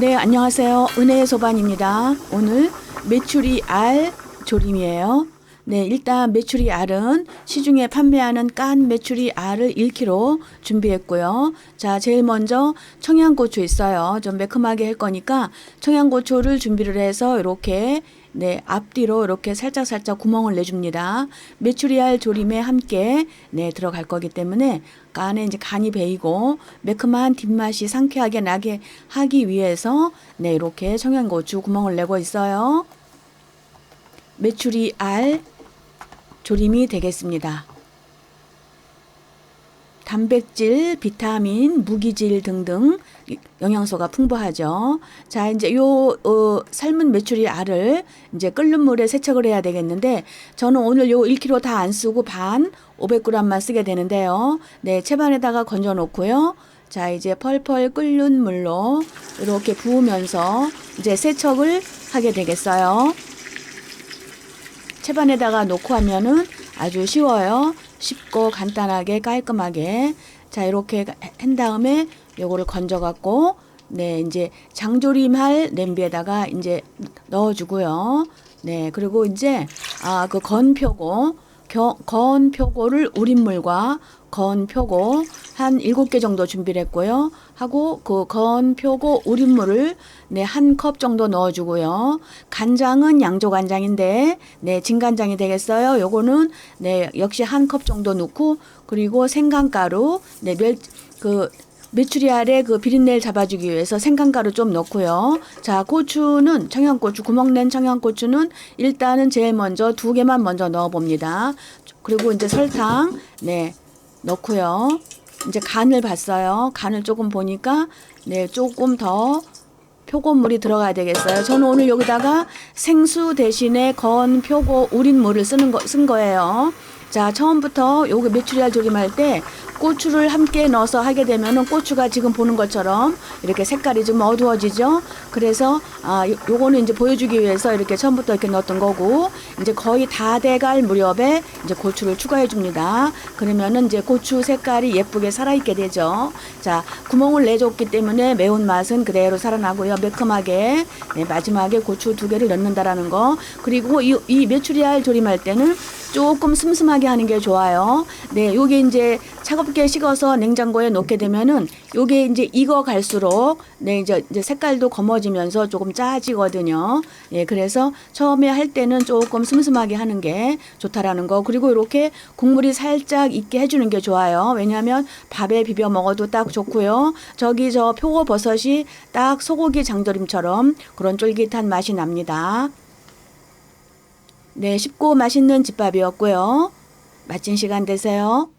네, 안녕하세요. 은혜의 소반입니다. 오늘 메추리 알 조림이에요. 네, 일단 메추리 알은 시중에 판매하는 깐 메추리 알을 1kg 준비했고요. 자, 제일 먼저 청양고추 있어요. 좀 매콤하게 할 거니까 청양고추를 준비를 해서 이렇게 네, 앞뒤로 이렇게 살짝 살짝 구멍을 내줍니다. 메추리알 조림에 함께 네, 들어갈 거기 때문에 간에 이제 간이 배이고 매콤한 뒷맛이 상쾌하게 나게 하기 위해서 네, 이렇게 청양고추 구멍을 내고 있어요. 메추리알 조림이 되겠습니다. 단백질, 비타민, 무기질 등등 영양소가 풍부하죠. 자, 이제 요 어, 삶은 메추리 알을 이제 끓는 물에 세척을 해야 되겠는데 저는 오늘 요 1kg 다 안 쓰고 반 500g만 쓰게 되는데요. 네, 채반에다가 건져 놓고요. 자, 이제 펄펄 끓는 물로 이렇게 부으면서 이제 세척을 하게 되겠어요. 채반에다가 놓고 하면은 아주 쉬워요. 쉽고 간단하게 깔끔하게 자 이렇게 한 다음에 요거를 건져 갖고 네 이제 장조림할 냄비에다가 이제 넣어주고요. 네 그리고 이제 아 그 건표고 겨, 건표고를 우린 물과 건 표고 한 일곱 개 정도 준비를 했고요. 하고 그 건 표고 우린 물을 네, 한 컵 정도 넣어 주고요. 간장은 양조 간장인데 네, 진간장이 되겠어요. 요거는 네, 역시 한 컵 정도 넣고 그리고 생강가루 네, 멸그 메추리알의 그 비린내를 잡아주기 위해서 생강가루 좀 넣고요. 자, 고추는 청양고추, 구멍낸 청양고추는 일단은 제일 먼저 두 개만 먼저 넣어봅니다. 그리고 이제 설탕, 네, 넣고요. 이제 간을 봤어요. 간을 조금 보니까, 네, 조금 더 표고물이 들어가야 되겠어요. 저는 오늘 여기다가 생수 대신에 건 표고 우린 물을 쓰는 거, 쓴 거예요. 자, 처음부터 요거 메추리알 조림할 때 고추를 함께 넣어서 하게 되면은 고추가 지금 보는 것처럼 이렇게 색깔이 좀 어두워지죠. 그래서 아 요- 요거는 이제 보여주기 위해서 이렇게 처음부터 이렇게 넣었던 거고 이제 거의 다 돼갈 무렵에 이제 고추를 추가해 줍니다. 그러면은 이제 고추 색깔이 예쁘게 살아있게 되죠. 자 구멍을 내줬기 때문에 매운 맛은 그대로 살아나고요. 매콤하게 네, 마지막에 고추 두 개를 넣는다라는 거 그리고 이, 이 메추리알 조림할 때는 조금 슴슴하게 하는 게 좋아요. 네, 요게 이제 차갑게 식어서 냉장고에 놓게 되면은 요게 이제 익어 갈수록 네, 이제, 이제 색깔도 검어지면서 조금 짜지거든요. 예, 그래서 처음에 할 때는 조금 슴슴하게 하는 게 좋다라는 거. 그리고 이렇게 국물이 살짝 있게 해주는 게 좋아요. 왜냐하면 밥에 비벼 먹어도 딱 좋고요. 저기 저 표고버섯이 딱 소고기 장조림처럼 그런 쫄깃한 맛이 납니다. 네, 쉽고 맛있는 집밥이었고요. 맛진 시간 되세요.